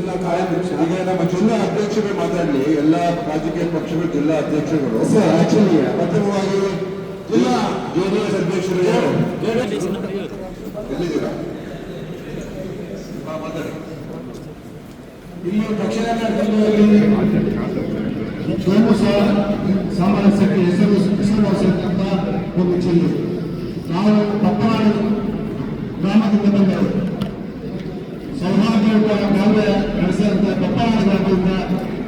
ಜಿಲ್ಲಾ ಕಾರ್ಯಾಧ್ಯಕ್ಷ ಈಗ ನಮ್ಮ ಜಿಲ್ಲಾ ಅಧ್ಯಕ್ಷರೇ ಮಾತಾಡಲಿ ಎಲ್ಲ ರಾಜಕೀಯ ಪಕ್ಷಗಳ ಜಿಲ್ಲಾ ಅಧ್ಯಕ್ಷರು ಸರ್ ಆಕ್ಚುಲಿ ಪ್ರಥಮವಾಗಿ ಜಿಲ್ಲಾ ಜೆಡಿಎಸ್ ಅಧ್ಯಕ್ಷರು ಎಲ್ಲಿದ್ದೀರಾ? ಮಾತಾಡಿ. ಇಲ್ಲಿ ದಕ್ಷಿಣ ಸಾಮರಸ್ಯಕ್ಕೆ ಹೆಸರು ಹೆಸರು ಒಂದು ಜಿಲ್ಲೆ ನಾವು ಪಪ್ಪನಾಡು ಗ್ರಾಮದಿಂದ ಬಂದವರು ಸೌಹಾರ್ದಯುತ ಕಾವ್ಯ ನಡೆಸಿದಂಥ ಪಪ್ಪನಾಡು ಗ್ರಾಮದಿಂದ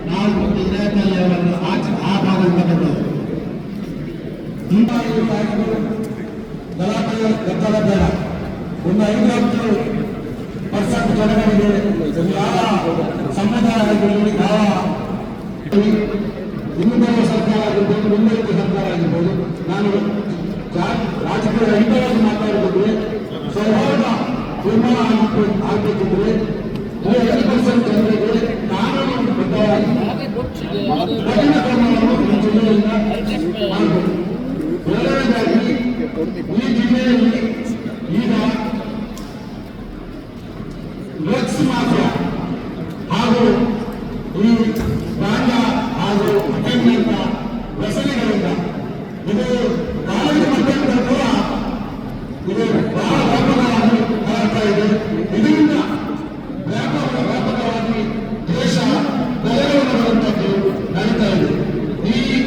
ನಾವು ಮತ್ತು ಹಿರೇಕಲ್ಲಿ ಅವರನ್ನು ಆಚೆ ಆ ಭಾಗದಿಂದ ಬಂದವರು ಹಿಂಗಾಗಿ ಕಾರ್ಯಕ್ರಮ ಗಲಾಟೆ ಗದ್ದಲ ಬೇಡ ಒಂದು ಐವತ್ತು ಪರ್ಸೆಂಟ್ ಜನಗಳಿಗೆ ಯಾವ ಸಂಪ್ರದಾಯಗಳಲ್ಲಿ ಯಾವ ಹಿಂದುಳಿದ ಸರ್ಕಾರ ಆಗಿರ್ಬೋದು ಮುಂದುವರಿದ ಸರ್ಕಾರ ಆಗಿರ್ಬೋದು ನಾನು ರಾಜಕೀಯ ಹಿತವಾಗಿ ಮಾತಾಡೋದಿದ್ರೆ ಸೌಹಾರ್ದ ನಿರ್ಮಾಣ ಆಗ್ಬೇಕು ಆಗ್ಬೇಕಿದ್ರೆ ಜಿಲ್ಲೆಯಲ್ಲಿ ಈಗ ಡ್ರಗ್ಸ್ ಹಾಗೂ ಈ ಗಾಂಜಾ ಹಾಗೂ ಇದು ಕಾಲೇಜು ಮಕ್ಕಳಿಂದ ಕೂಡ ಇದು ಬಹಳ ವ್ಯಾಪಕವಾಗಿ ಹರಡ್ತಾ ಇದೆ ಇದರಿಂದ ವ್ಯಾಪಕ ವ್ಯಾಪಕವಾಗಿ ದೇಶ ನಡೀತಾ ಇದೆ ಈ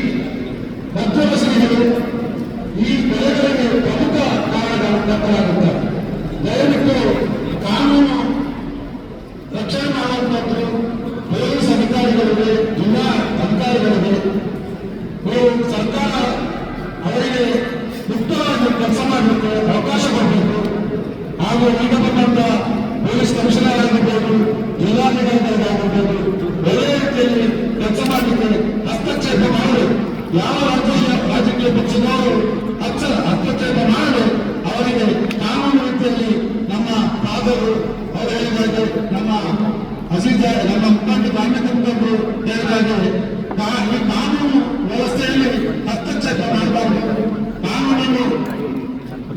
ಪ್ರಮುಖ ಕಾರಣಗಳಾಗುತ್ತಾರೆ ದಯವಿಟ್ಟು ಕಾನೂನು ರಕ್ಷಣೆ ಮಾಡುವಂಥದ್ದು ಪೊಲೀಸ್ ಅಧಿಕಾರಿಗಳಿಗೆ, ಜಿಲ್ಲಾ ಅಧಿಕಾರಿಗಳಿಗೆ ಸರ್ಕಾರ ಅವರಿಗೆ ಮುಕ್ತವಾಗಿ ಕೆಲಸ ಮಾಡಲಿಕ್ಕೆ ಅವಕಾಶ ಕೊಡಬೇಕು. ಹಾಗೂ ಬಂದಂತ ಪೊಲೀಸ್ ಕಮಿಷನರ್ ಆಗಿರ್ಬೋದು, ಜಿಲ್ಲಾಧಿಕಾರಿಗಳಾಗಿರ್ಬೋದು ಒಳ್ಳೆಯ ರೀತಿಯಲ್ಲಿ ಕೆಲಸ ಮಾಡಲಿಕ್ಕೆ ಹಸ್ತಕ್ಷೇಪ ಮಾಡಲು ಯಾವ ರಾಜ್ಯ ನಮ್ಮ ಅಜಿತ ನಮ್ಮ ಮುಖಂಡ ಮುಖಂಡರು ಹೇಳಿದಾಗ ಈ ಕಾನೂನು ವ್ಯವಸ್ಥೆಯಲ್ಲಿ ಹಸ್ತಕ್ಷೇಪ ಮಾಡಬಾರದು. ಕಾನೂನನ್ನು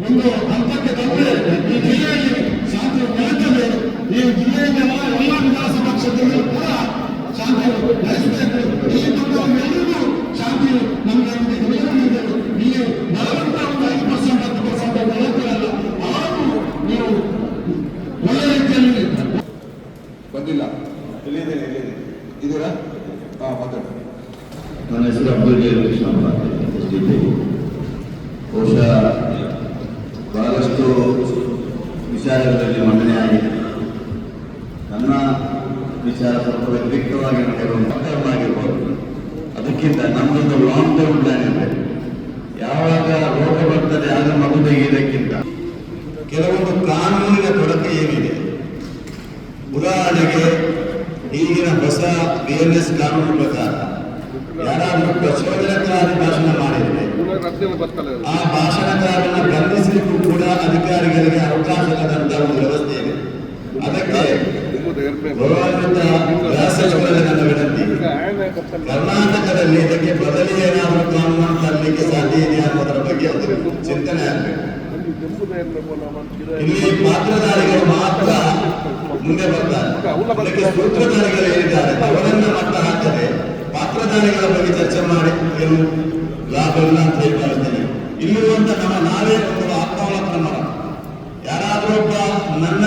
ಒಂದು ಹಂತಕ್ಕೆ ತಂದರೆ ಈ ಜಿಲ್ಲೆಯಲ್ಲಿ ಶಾಂತಿ ನೆಲೆತದೆ ಈ ಜಿಲ್ಲೆಯಲ್ಲಿ ಎಲ್ಲ ವಿಧಾನಸಭಾ ಕ್ಷೇತ್ರಗಳು ಬಂದಿಲ್ಲ ಇಲ್ಲಿದ್ದೇನೆ ಎಲ್ಲಿದೆ ಇದ್ದೀರಾ ಹಾ, ಮಾತಾಡಿ. ನನ್ನ ಹೆಸರು ಅಬ್ದುಲ್ ಕೃಷ್ಣ ಬಹುಶಃ ಬಹಳಷ್ಟು ವಿಚಾರಗಳಲ್ಲಿ ಮಂಡನೆ ಆಗಿದೆ. ನನ್ನ ವಿಚಾರ ಸ್ವಲ್ಪ ವ್ಯತಿರಿಕ್ತವಾಗಿ ಟರ್ಮ್ ಆಗಿರ್ಬೋದು ಅದಕ್ಕಿಂತ ನಮ್ಮದೊಂದು ಲಾಂಗ್ ಟರ್ಮ್ ಪ್ಲಾನ್ ಇದೆ. ಯಾವಾಗ ರೋಗ ಬರ್ತದೆ, ಆಗ ಮಗು ತೆಗೆಯುವುದಕ್ಕಿಂತ ಉದಾಹರಣೆಗೆ ಈಗಿನ ಹೊಸ ಬಿ ಎಲ್ ಎಸ್ ಕಾನೂನು ಪ್ರಕಾರ ಯಾರಾದರೂ ಪ್ರಚೋದನಕಾರಿ ಭಾಷಣ ಮಾಡಿದರೆ ಆ ಭಾಷಣಕಾರನ ಬಂಧಿಸಲಿಕ್ಕೂ ಕೂಡ ಅಧಿಕಾರಿಗಳಿಗೆ ಅವಕಾಶ ಇಲ್ಲದಂತಹ ಒಂದು ವ್ಯವಸ್ಥೆ ಇದೆ. ಅದಕ್ಕೆ ಗೃಹ ವಿನಂತಿ. ಕರ್ನಾಟಕದಲ್ಲಿ ಇದಕ್ಕೆ ಬದಲಿ ಏನಾದರೂ ಕಾನೂನು ತರಲಿಕ್ಕೆ ಸಾಧ್ಯ ಇದೆಯಾ ಅನ್ನೋದರ ಬಗ್ಗೆ ಒಂದು ಚಿಂತನೆ ಆಗಬೇಕು. ಇಲ್ಲಿ ಪಾತ್ರಧಾರಿಗಳು ಮಾತ್ರ ಮುಂದೆ ಬರ್ತಾರೆ ಅದಕ್ಕೆ ಸೂತ್ರಧಾರಿಗಳು ಏನಿದ್ದಾರೆ ಅವರನ್ನ ಮಟ್ಟ ಹಾಕದೆ ಪಾತ್ರಧಾರಿಗಳ ಬಗ್ಗೆ ಚರ್ಚೆ ಮಾಡಿ ಏನು ಲಾಭ ಇಲ್ಲ ಅಂತ ಹೇಳಿ ಭಾವಿಸ್ತೇನೆ. ಇಲ್ಲಿರುವಂತ ನಮ್ಮ ನಾವೇ ಒಂದು ಆತ್ಮಾವಲೋಕನ ಮಾಡೋಣ ಯಾರಾದರೂ ಒಬ್ಬ ನನ್ನ